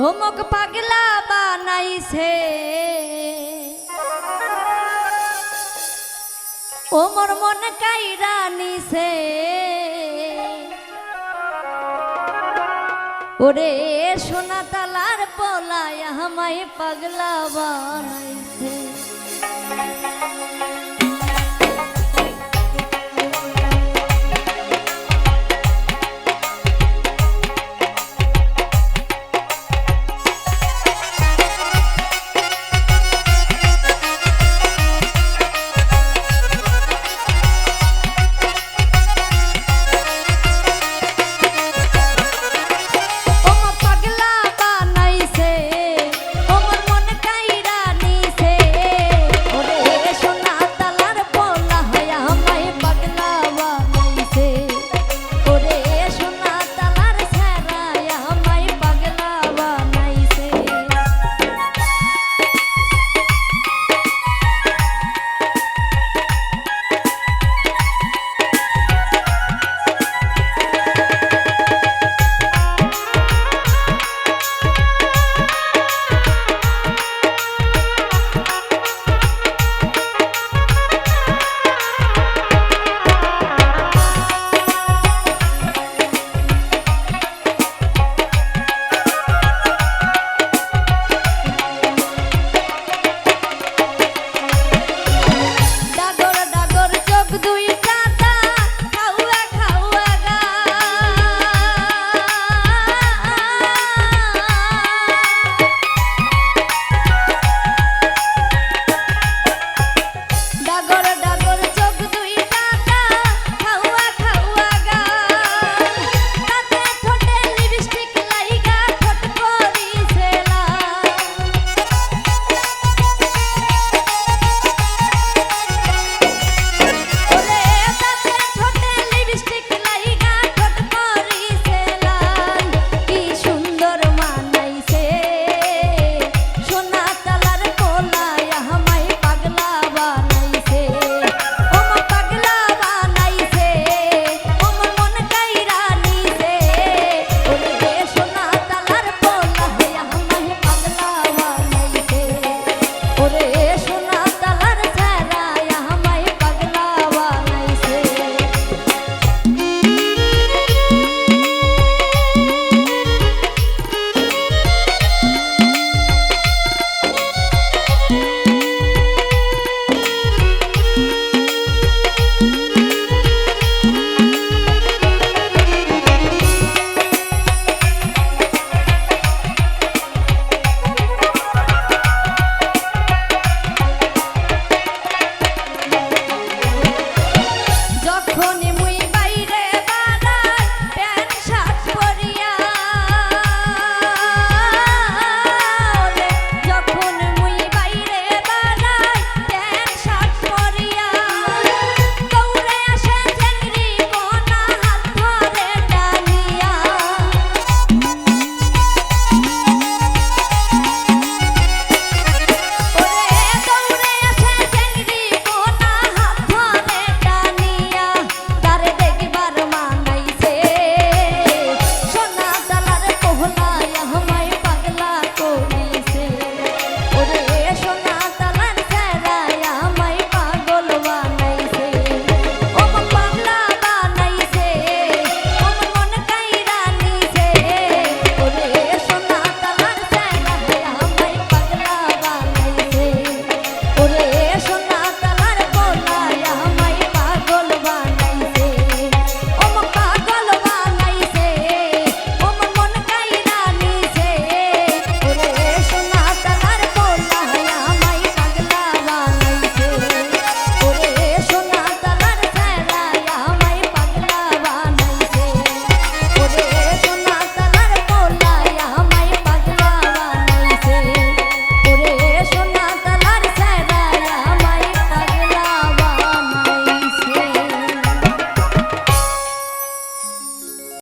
হোমক পাগলা বানাইছে। ওমর মন কাইরা নিছে। ওরে সোনা তালার পলায় আমায় পাগলা বানাইছে।